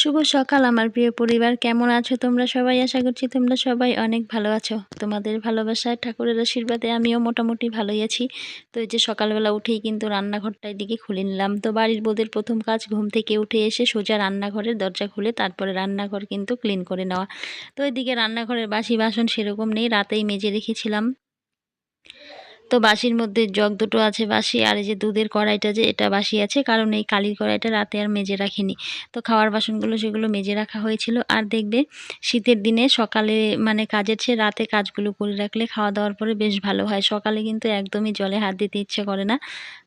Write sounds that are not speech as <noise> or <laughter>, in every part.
শুভ সকাল, আমার প্রিয় পরিবার। কেমন আছো তোমরা সবাই? আশা করছি তোমরা সবাই অনেক ভালো আছো। তোমাদের ভালোবাসায়, ঠাকুরের আশীর্বাদে আমিও মোটামুটি ভালোই আছি। তো এই যে সকালবেলা উঠেই কিন্তু রান্নাঘরটার দিকে খুলে নিলাম। তো বাড়ির বোদের প্রথম কাজ, ঘুম থেকে উঠে এসে সোজা রান্নাঘরের দরজা খুলে তারপরে রান্নাঘর কিন্তু ক্লিন করে নেওয়া। তো এদিকে রান্নাঘরের বাসি বাসন সেরকম নেই, রাতেই মেজে রেখেছিলাম। তো বাসির মধ্যে জগ দুটো আছে বাসি আর এই যে দুধের কড়াইটা যে এটা বাসি আছে, কারণ এই কালির কড়াইটা রাতে আর মেজে রাখিনি। তো খাওয়ার বাসনগুলো সেগুলো মেজে রাখা হয়েছিল। আর দেখবে শীতের দিনে সকালে মানে কাজের চেয়ে রাতে কাজগুলো করে রাখলে খাওয়া দাওয়ার পরে বেশ ভালো হয়। সকালে কিন্তু একদমই জলে হাত দিতে ইচ্ছে করে না।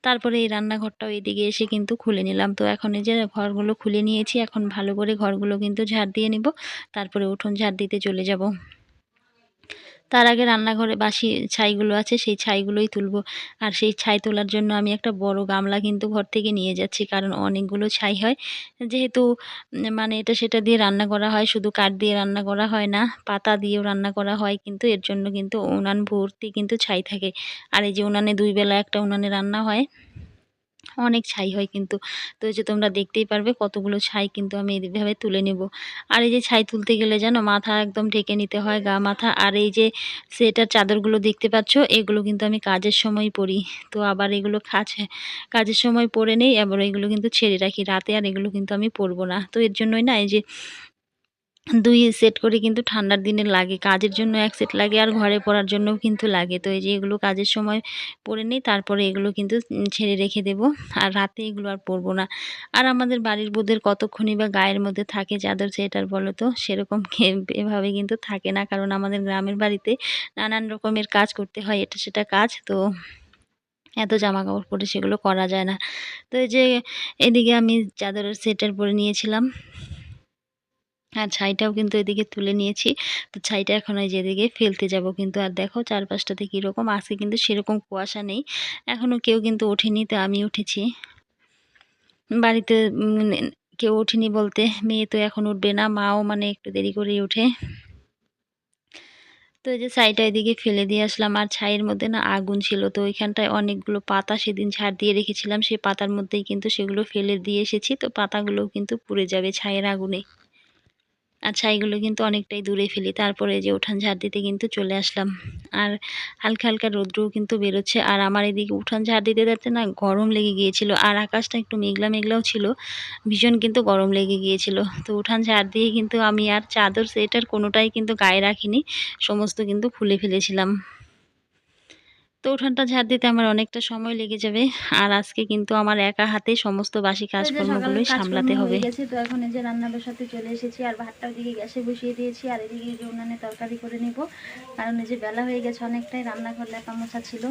তারপরে এই রান্নাঘরটাও এদিকে এসে কিন্তু খুলে নিলাম। তো এখন এই যে ঘরগুলো খুলে নিয়েছি, এখন ভালো করে ঘরগুলো কিন্তু ঝাড় দিয়ে নিব। তারপরে উঠোন ঝাড় দিতে চলে যাব। তার আগে রান্নাঘরে বাসি ছাইগুলো আছে, সেই ছাইগুলোই তুলবো। আর সেই ছাই তোলার জন্য আমি একটা বড় গামলা কিন্তু ঘর থেকে নিয়ে যাচ্ছি, কারণ অনেকগুলো ছাই হয়। যেহেতু মানে এটা সেটা দিয়ে রান্না করা হয়, শুধু কাঠ দিয়ে রান্না করা হয় না, পাতা দিয়েও রান্না করা হয় কিন্তু, এর জন্য কিন্তু উনান ভর্তি কিন্তু ছাই থাকে। আর এই যে উনানে দুই বেলা একটা উনানে রান্না হয় অনেক ছাই হয় কিন্তু। তো যে তোমরা দেখতেই পারবে কতগুলো ছাই কিন্তু আমি এইভাবে তুলে নেব। আর এই যে ছাই তুলতে গেলে যেন মাথা একদম ঢেকে নিতে হয়, গা মাথা। আর এই যে সেটার চাদরগুলো দেখতে পাচ্ছ, এগুলো কিন্তু আমি কাজের সময় পরি। তো আবার এগুলো কাজ, কাজের সময় পরে নেই, আবার এগুলো কিন্তু ছেড়ে রাখি রাতে, আর এগুলো কিন্তু আমি পরবো না। তো এর জন্যই না এই যে দুই সেট করে কিন্তু ঠান্ডার দিনে লাগে। কাজের জন্য এক সেট লাগে আর ঘরে পরার জন্যও কিন্তু লাগে। তো এই যে এগুলো কাজের সময় পরে নিই, তারপরে এগুলো কিন্তু ছেড়ে রেখে দেব। আর রাতে এগুলো আর পরবো না। আর আমাদের বাড়ির বোধের কতক্ষণই বা গায়ের মধ্যে থাকে চাদর সেটার বলো তো, সেরকম <laughs> এভাবে কিন্তু থাকে না। কারণ আমাদের গ্রামের বাড়িতে নানান রকমের কাজ করতে হয়, এটা সেটা কাজ। তো এত জামা কাপড় পরে সেগুলো করা যায় না। তো এই যে এদিকে আমি চাদরের সেটার পরে নিয়েছিলাম। আর ছাইটাও কিন্তু এদিকে তুলে নিয়েছি। তো ছাইটা এখন ওই যেদিকে ফেলতে যাব কিন্তু। আর দেখো চারপাশটাতে কীরকম আজকে কিন্তু সেরকম কুয়াশা নেই। এখনও কেউ কিন্তু ওঠেনি তো আমি উঠেছি। বাড়িতে কেউ ওঠেনি বলতে মেয়ে তো এখন উঠবে না, মাও মানে একটু দেরি করেই ওঠে। তো এই যে ছাইটা এদিকে ফেলে দিয়ে আসলাম। আর ছাইয়ের মধ্যে না আগুন ছিল তো ওইখানটায় অনেকগুলো পাতা সেদিন ঝাড় দিয়ে রেখেছিলাম। সেই পাতার মধ্যেই কিন্তু সেগুলো ফেলে দিয়ে এসেছি। তো পাতাগুলোও কিন্তু পুড়ে যাবে ছাইয়ের আগুনে। আর এগুলো কিন্তু অনেকটাই দূরে ফেলি। তারপরে যে উঠান ঝাড় দিতে কিন্তু চলে আসলাম। আর হালকা হালকা রৌদ্রও কিন্তু বেরোচ্ছে। আর আমার এদিকে উঠান ঝাড় দিতে যাতে না গরম লেগে গিয়েছিল। আর আকাশটা একটু মেঘলা, মেঘলাও ছিল। ভীষণ কিন্তু গরম লেগে গিয়েছিল। তো উঠান ঝাড় দিয়ে কিন্তু আমি আর চাদর সেটার কোনোটাই কিন্তু গায়ে রাখিনি। সমস্ত কিন্তু খুলে ফেলেছিলাম। তো উঠানটা ঝাড় দিতে আমার অনেকটা সময় লেগে যাবে। আর আজকে কিন্তু আমার একা হাতে সমস্ত বাসি কাজকর্মগুলোই সামলাতে হবে। তো এখন এই যে রান্না বসাতে চলে এসেছি আর ভাতটা ওদিকে গ্যাসে বসিয়ে দিয়েছি আর এদিকে যে উনানে তরকারি করে নিব। কারণ এই যে বেলা হয়ে গেছে অনেকটাই রান্নাঘর লেপা মোছা ছিল।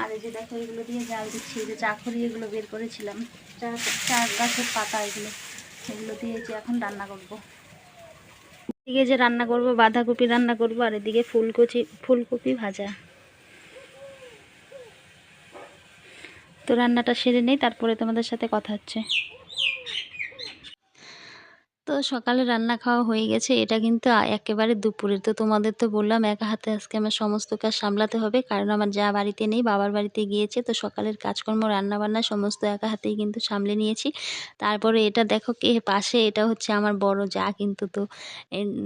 আর এই যে দেখো এগুলো দিয়ে জাল দিচ্ছি যে চাকরি এগুলো বের করেছিলাম। চা চা গাছের পাতা এগুলো এগুলো দিয়ে যে এখন রান্না করব। এদিকে যে রান্না করব বাঁধাকপি রান্না করব আর এদিকে ফুলকপি ফুলকপি ভাজা। তো রান্নাটা সেরে নেই তারপরে তোমাদের সাথে কথা হচ্ছে। তো সকালে রান্না খাওয়া হয়ে গেছে। এটা কিন্তু একেবারে দুপুরের। তো তোমাদের তো বললাম, একা হাতে আজকে আমার সমস্ত কাজ সামলাতে হবে। কারণ আমার যা বাড়িতে নেই, বাবার বাড়িতে গিয়েছে। তো সকালের কাজকর্ম রান্না বান্না সমস্ত একা হাতেই কিন্তু সামলে নিয়েছি। তারপরে এটা দেখো কে পাশে, এটা হচ্ছে আমার বড় যা কিন্তু তো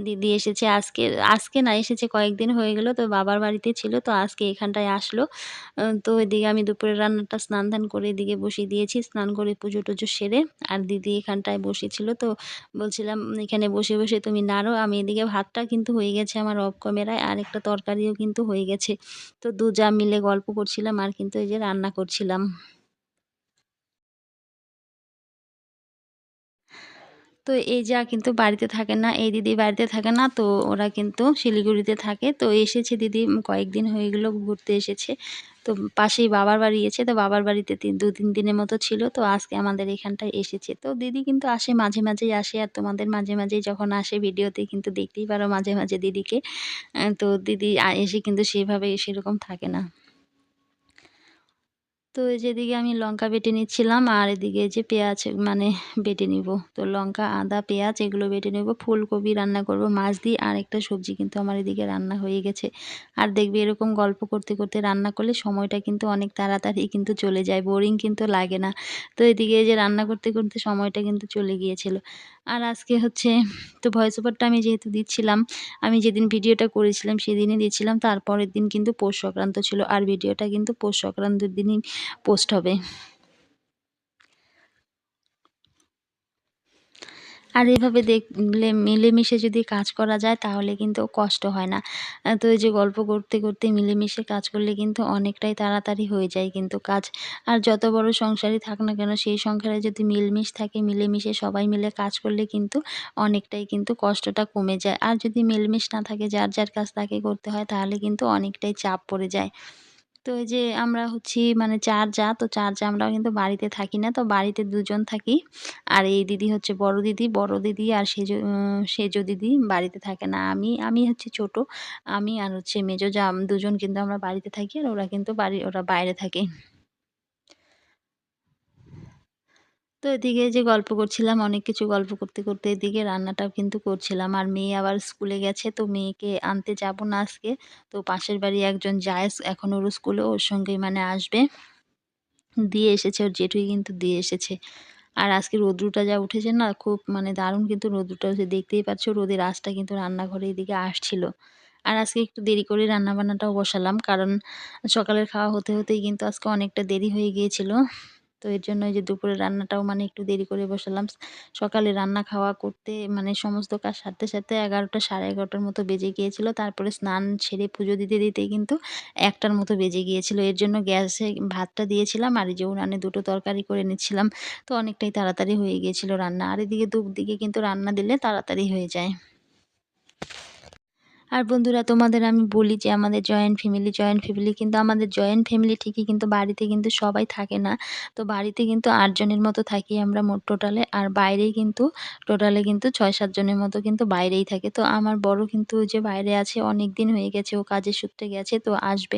দিদি এসেছে। আজকে আজকে না, এসেছে কয়েকদিন হয়ে গেল। তো বাবার বাড়িতে ছিল, তো আজকে এখানটায় আসলো। তো এদিকে আমি দুপুরের রান্নাটা স্নান ধান করে এদিকে বসিয়ে দিয়েছি। স্নান করে পুজো টুজো সেরে আর দিদি এখানটায় বসেছিল। তো বলছিলাম এখানে বসে বসে তুমি নাড়ো, আমি এদিকে ভাতটা কিন্তু হয়ে গেছে আমার অফ ক্যামেরায় আর একটা তরকারিও কিন্তু হয়ে গেছে। তো দু যা মিলে গল্প করছিলাম, আর কিন্তু এই যে রান্না করছিলাম। তো এই যা কিন্তু বাড়িতে থাকে না, এই দিদি বাড়িতে থাকে না, তো ওরা কিন্তু শিলিগুড়িতে থাকে। তো এসেছে দিদি, কয়েকদিন হয়ে গেলো ঘুরতে এসেছে। তো পাশেই বাবার বাড়ি এসে তো বাবার বাড়িতে তিন, দু, তিন দিনের মতো ছিল, তো আজকে আমাদের এখানটায় এসেছে। তো দিদি কিন্তু আসে, মাঝে মাঝেই আসে, আর তোমাদের মাঝে মাঝেই যখন আসে ভিডিওতে কিন্তু দেখতেই পারো মাঝে মাঝে দিদিকে। তো দিদি এসে কিন্তু সেভাবে সেরকম থাকে না। তো যেদিকে আমি লঙ্কা বেটে নিচ্ছিলাম আর এদিকে যে পেঁয়াজ মানে বেটে নিব। তো লঙ্কা, আদা, পেঁয়াজ এগুলো বেটে নেব। ফুলকপি রান্না করব, মাছ দিয়ে আর একটা সবজি কিন্তু আমার এদিকে রান্না হয়ে গেছে। আর দেখবি এরকম গল্প করতে করতে রান্না করলে সময়টা কিন্তু অনেক তাড়াতাড়ি কিন্তু চলে যায়। বোরিং কিন্তু লাগে না। তো এদিকে যে রান্না করতে করতে সময়টা কিন্তু চলে গিয়েছিল। আর আজকে হচ্ছে, তো ভয়েস ওভারটা আমি যেহেতু দিচ্ছিলাম, আমি যেদিন ভিডিওটা করেছিলাম সেদিনই দিচ্ছিলাম, তারপরের দিন কিন্তু পৌষ সংক্রান্ত ছিল, আর ভিডিওটা কিন্তু পৌষ সংক্রান্তির দিনই পোস্ট হবে। আর এভাবে দেখলে মিলেমিশে যদি কাজ করা যায়, তাহলে কিন্তু কষ্ট হয় না। তো এই যে গল্প করতে করতে মিলেমিশে কাজ করলে কিন্তু অনেকটাই তাড়াতাড়ি হয়ে যায় কিন্তু কাজ। আর যত বড় সংসারই থাক না কেন, সেই সংসারে যদি মিলমিশ থাকে, মিলেমিশে সবাই মিলে কাজ করলে কিন্তু অনেকটাই কিন্তু কষ্টটা কমে যায়। আর যদি মিলমিশ না থাকে, যার যার কাজ তাকে করতে হয়, তাহলে কিন্তু অনেকটাই চাপ পড়ে যায়। তো এই যে আমরা হচ্ছি মানে চার যা, তো চার যা আমরা কিন্তু বাড়িতে থাকি না, তো বাড়িতে দুজন থাকি। আর এই দিদি হচ্ছে বড় দিদি বড় দিদি আর সেজ সেজ দিদি বাড়িতে থাকে না। আমি আমি হচ্ছে ছোট, আমি আর হচ্ছে মেজো, যা, দুজন কিন্তু আমরা বাড়িতে থাকি আর ওরা কিন্তু বাড়ি, ওরা বাইরে থাকে। তো এদিকে যে গল্প করছিলাম, অনেক কিছু গল্প করতে করতে এদিকে রান্নাটাও কিন্তু করছিলাম। আর মেয়ে আবার স্কুলে গেছে, তো মেয়েকে আনতে যাব না আজকে। তো পাশের বাড়ি একজন যায় এখন ওর স্কুলে, ওর সঙ্গে মানে আসবে। দিয়ে এসেছে, ওর জেঠুই কিন্তু দিয়ে এসেছে। আর আজকে রৌদ্রটা যা উঠেছে না, খুব মানে দারুণ কিন্তু রৌদ্রটা হচ্ছে দেখতেই পাচ্ছ, রোদের আঁচটা কিন্তু রান্নাঘরে এদিকে আসছিল। আর আজকে একটু দেরি করে রান্নাবান্নাটাও বসালাম, কারণ সকালের খাওয়া হতে, হতেই কিন্তু আজকে অনেকটা দেরি হয়ে গিয়েছিল। তো এর জন্য যে দুপুরে রান্নাটাও মানে একটু দেরি করে বসালাম। সকালে রান্না খাওয়া করতে মানে সমস্ত কাজ সারতে সারতে এগারোটা সাড়ে এগারোটার মতো বেজে গিয়েছিল। তারপরে স্নান ছেড়ে পুজো দিতে দিতে কিন্তু একটার মতো বেজে গিয়েছিল। এর জন্য গ্যাসে ভাতটা দিয়েছিলাম আর যে উনানে দুটো তরকারি করে নিচ্ছিলাম। তো অনেকটাই তাড়াতাড়ি হয়ে গিয়েছিল রান্না। আর এদিকে দিকে কিন্তু রান্না দিলে তাড়াতাড়ি হয়ে যায়। আর বন্ধুরা, তোমাদের আমি বলি যে আমাদের জয়েন্ট ফ্যামিলি জয়েন্ট ফ্যামিলি কিন্তু আমাদের জয়েন্ট ফ্যামিলি ঠিকই কিন্তু বাড়িতে কিন্তু সবাই থাকে না। তো বাড়িতে কিন্তু আটজনের মতো থাকি আমরা মোট টোটালে আর বাইরেই কিন্তু টোটালে কিন্তু ছয় সাতজনের মতো কিন্তু বাইরেই থাকে। তো আমার বড় কিন্তু যে বাইরে আছে অনেক দিন হয়ে গেছে, ও কাজের সূত্রে গেছে, তো আসবে।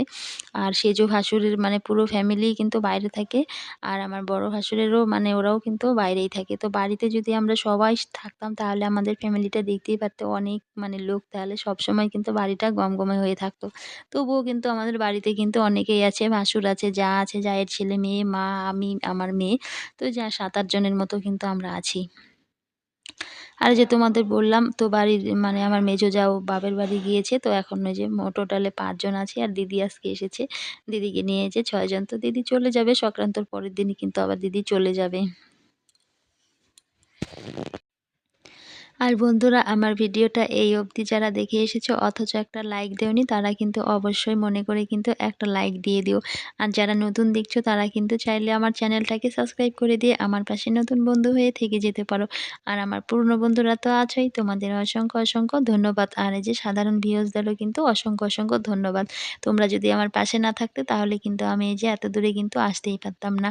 আর সেজো ভাসুরের মানে পুরো ফ্যামিলি কিন্তু বাইরে থাকে, আর আমার বড় ভাসুরেরও মানে ওরাও কিন্তু বাইরেই থাকে। তো বাড়িতে যদি আমরা সবাই থাকতাম, তাহলে আমাদের ফ্যামিলিটা দেখতেই পারতে অনেক মানে লোক, তাহলে সবসময় সময় কিন্তু বাড়িটা গমগমে হয়ে থাকতো। তবুও কিন্তু আমাদের বাড়িতে কিন্তু অনেকেই আছে, ভাসুর আছে, যা আছে, জায়ের ছেলে, মেয়ে, মা, আমি, আমার মেয়ে। তো যা সাত আটজনের মতো কিন্তু আমরা আছি। আর যে তোমাদের বললাম, তো বাড়ির মানে আমার মেজো যাও বাপের বাড়ি গিয়েছে, তো এখন ওই যে টোটালে পাঁচজন আছে আর দিদি আজকে এসেছে। দিদিকে নিয়ে এসে ছয়জন তো দিদি চলে যাবে, সংক্রান্তর পরের দিনই কিন্তু আবার দিদি চলে যাবে। আর বন্ধুরা, আমার ভিডিওটা এই অবধি যারা দেখে এসেছ, অথচ একটা লাইক দেওনি, তারা কিন্তু অবশ্যই মনে করে কিন্তু একটা লাইক দিয়ে দিও। আর যারা নতুন দেখছ, তারা কিন্তু চাইলে আমার চ্যানেলটাকে সাবস্ক্রাইব করে দিয়ে আমার পাশে নতুন বন্ধু হয়ে থেকে যেতে পারো। আর আমার পুরনো বন্ধুরা তো আছেই তোমাদের অসংখ্য অসংখ্য ধন্যবাদ। আর এই যে সাধারণ ভিউজদেরও কিন্তু অসংখ্য অসংখ্য ধন্যবাদ। তোমরা যদি আমার পাশে না থাকতে, তাহলে কিন্তু আমি এই যে এত দূরে কিন্তু আসতেই পারতাম না।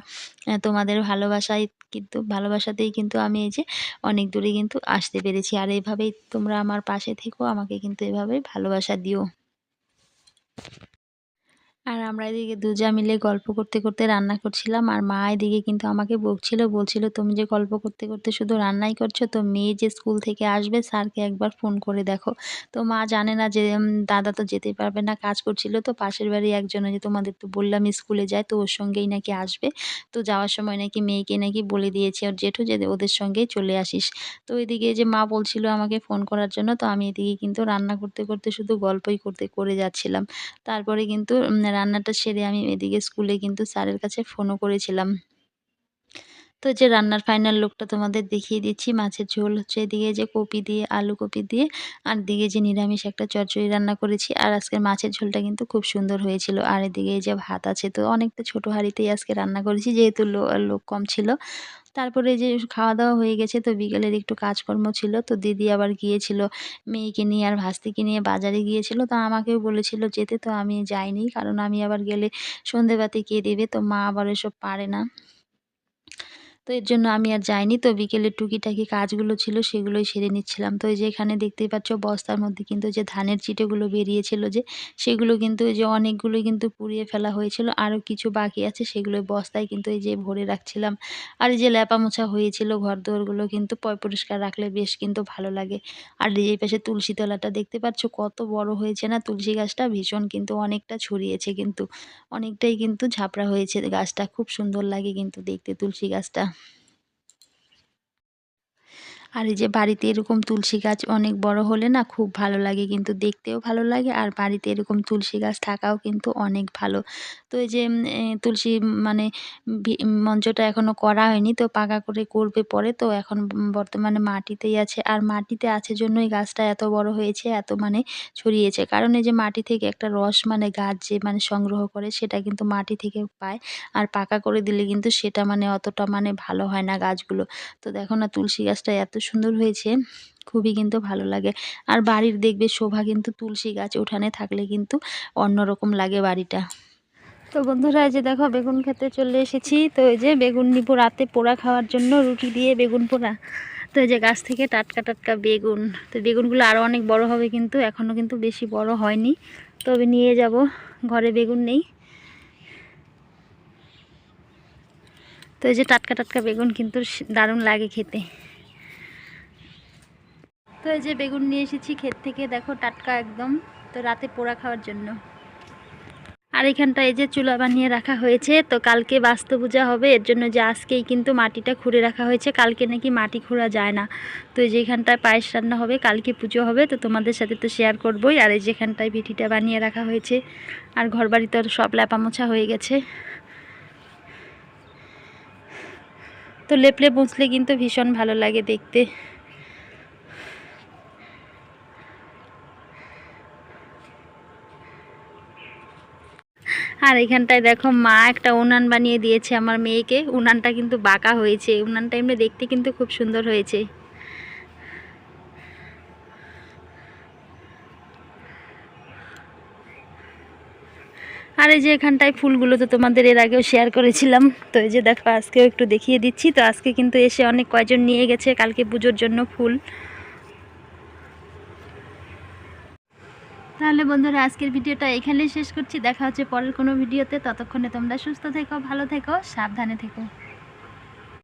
তোমাদের ভালোবাসায় কিন্তু ভালোবাসাতেই কিন্তু আমি এই যে অনেক দূরে কিন্তু আসতে পেরেছি। আর এভাবেই তোমরা আমার পাশে থেকো আমাকে কিন্তু এভাবেই ভালোবাসা দিও। আর আমরা এদিকে দুজা মিলে গল্প করতে করতে রান্না করছিলাম। আর মা এদিকে কিন্তু আমাকে বকছিল, বলছিল, তুমি যে গল্প করতে করতে শুধু রান্নাই করছ, তো মেয়ে যে স্কুল থেকে আসবে, স্যারকে একবার ফোন করে দেখো। তো মা জানে না যে দাদা তো যেতে পারবে না, কাজ করছিল। তো পাশের বাড়ি একজন যে তোমাদের তো বললাম স্কুলে যায়, তো ওর সঙ্গেই নাকি আসবে। তো যাওয়ার সময় নাকি মেয়েকে নাকি বলে দিয়েছে, ওর জেঠু, যে ওদের সঙ্গেই চলে আসিস। তো এদিকে যে মা বলছিল আমাকে ফোন করার জন্য, তো আমি এদিকে কিন্তু রান্না করতে করতে শুধু গল্পই করতে, করে যাচ্ছিলাম। তারপরে কিন্তু রান্নাটা সেরে আমি এদিকে স্কুলে কিন্তু স্যারের কাছে ফোনও করেছিলাম। তো যে রান্নার ফাইনাল লুকটা তোমাদের দেখিয়ে দিচ্ছি, মাছের ঝোল হচ্ছে এদিকে যে কপি দিয়ে, আলু কপি দিয়ে, আর দিকে যে নিরামিষ একটা চচ্চড়ি রান্না করেছি, আর আজকের মাছের ঝোলটা কিন্তু খুব সুন্দর হয়েছিল। আর এদিকে যে ভাত আছে, তো অনেকটা ছোটো হাঁড়িতেই আজকে রান্না করেছি, যেহেতু লোক কম ছিল। তারপরে যে খাওয়া দাওয়া হয়ে গেছে, তো বিকেলের একটু কাজকর্ম ছিল, তো দিদি আবার গিয়েছিল মেয়েকে নিয়ে আর ভাস্তিকে নিয়ে বাজারে গিয়েছিল, তো আমাকেও বলেছিল যেতে, তো আমি যাইনি, কারণ আমি আবার গেলে সন্ধেবাতি কে দেবে, তো মা আবার এসব পারে না। তো এর জন্য আমি আর যাইনি। তো বিকেলের টুকিটাকি কাজগুলো ছিল সেগুলোই সেরে নিচ্ছিলাম। তো এই যে এখানে দেখতেই পাচ্ছ বস্তার মধ্যে কিন্তু যে ধানের চিটেগুলো বেরিয়েছিল যে, সেগুলো কিন্তু এই যে অনেকগুলোই কিন্তু পুড়িয়ে ফেলা হয়েছিল। আরও কিছু বাকি আছে সেগুলো বস্তায় কিন্তু এই যে ভরে রাখছিলাম। আর এই যে ল্যাপা মোছা হয়েছিল ঘর দুয়ারগুলো কিন্তু পয় পরিষ্কার রাখলে বেশ কিন্তু ভালো লাগে। আর এই পাশে তুলসী তলাটা দেখতে পাচ্ছ কত বড় হয়েছে না? তুলসী গাছটা ভীষণ কিন্তু অনেকটা ছড়িয়েছে কিন্তু, অনেকটাই কিন্তু ঝাপড়া হয়েছে গাছটা। খুব সুন্দর লাগে কিন্তু দেখতে তুলসী গাছটা। আর এই যে বাড়িতে এরকম তুলসী গাছ অনেক বড় হলে না খুব ভালো লাগে, কিন্তু দেখতেও ভালো লাগে। আর বাড়িতে এরকম তুলসী গাছ থাকাও কিন্তু অনেক ভালো। তো এই যে তুলসী মানে মঞ্চটা এখনও করা হয়নি, তো পাকা করে করবে পরে। তো এখন বর্তমানে মাটিতেই আছে। আর মাটিতে আছে জন্যই গাছটা এত বড় হয়েছে, এত মানে ছড়িয়েছে। কারণ এই যে মাটি থেকে একটা রস মানে গাছ যে মানে সংগ্রহ করে, সেটা কিন্তু মাটি থেকে পায়। আর পাকা করে দিলে কিন্তু সেটা মানে অতটা মানে ভালো হয় না গাছগুলো। তো দেখো না তুলসী গাছটা এত সুন্দর হয়েছে, খুবই কিন্তু ভালো লাগে। আর বাড়ির দেখবে শোভা কিন্তু তুলসী গাছ উঠানে থাকলে কিন্তু অন্যরকম লাগে বাড়িটা। তো বন্ধুরা, এই যে দেখো, বেগুন খেতে চলে এসেছি। তো এই যে বেগুন নিবো রাতে পোড়া খাওয়ার জন্য, রুটি দিয়ে বেগুন পোড়া। তো এই যে গাছ থেকে টাটকা টাটকা বেগুন। তো বেগুনগুলো আরও অনেক বড় হবে কিন্তু এখনও কিন্তু বেশি বড় হয়নি। তবে নিয়ে যাব, ঘরে বেগুন নেই। তো এই যে টাটকা টাটকা বেগুন কিন্তু দারুণ লাগে খেতে। তো এই যে বেগুন নিয়ে এসেছি ক্ষেত থেকে, দেখো টাটকা একদম। তো রাতে পোড়া খাওয়ার জন্য। আর এখানটা এই যে চুলা বানিয়ে রাখা হয়েছে, তো কালকে বাস্তু পূজা হবে, এর জন্য যে আজকেই কিন্তু মাটিটা খুঁড়ে রাখা হয়েছে, কালকে নাকি মাটি খোঁড়া যায় না। তো এই যেখানটায় পায়েস রান্না হবে, কালকে পুজো হবে, তো তোমাদের সাথে তো শেয়ার করবোই। আর এই যেখানটায় ভিটিটা বানিয়ে রাখা হয়েছে, আর ঘর বাড়ি তো সব ল্যাপামোছা হয়ে গেছে। তো লেপলে মুছলে কিন্তু ভীষণ ভালো লাগে দেখতে। আর এখানটায় দেখো মা একটা উনান বানিয়ে দিয়েছে আমার মেয়েকে। উনানটা কিন্তু বাঁকা হয়েছে। উনানটা এমনি দেখতে কিন্তু খুব সুন্দর হয়েছে। আর এই যে এখানটায় ফুলগুলো তো তোমাদের এর আগেও শেয়ার করেছিলাম। তো এই যে দেখো, আজকেও একটু দেখিয়ে দিচ্ছি। তো আজকে কিন্তু এসে অনেক কয়জন নিয়ে গেছে কালকে পুজোর জন্য ফুল। তাহলে বন্ধুরা, আজকের ভিডিওটা এখানেই শেষ করছি। দেখা হচ্ছে পরের কোনো ভিডিওতে। ততক্ষণে তোমরা সুস্থ থেকো, ভালো থেকো, সাবধানে থেকো।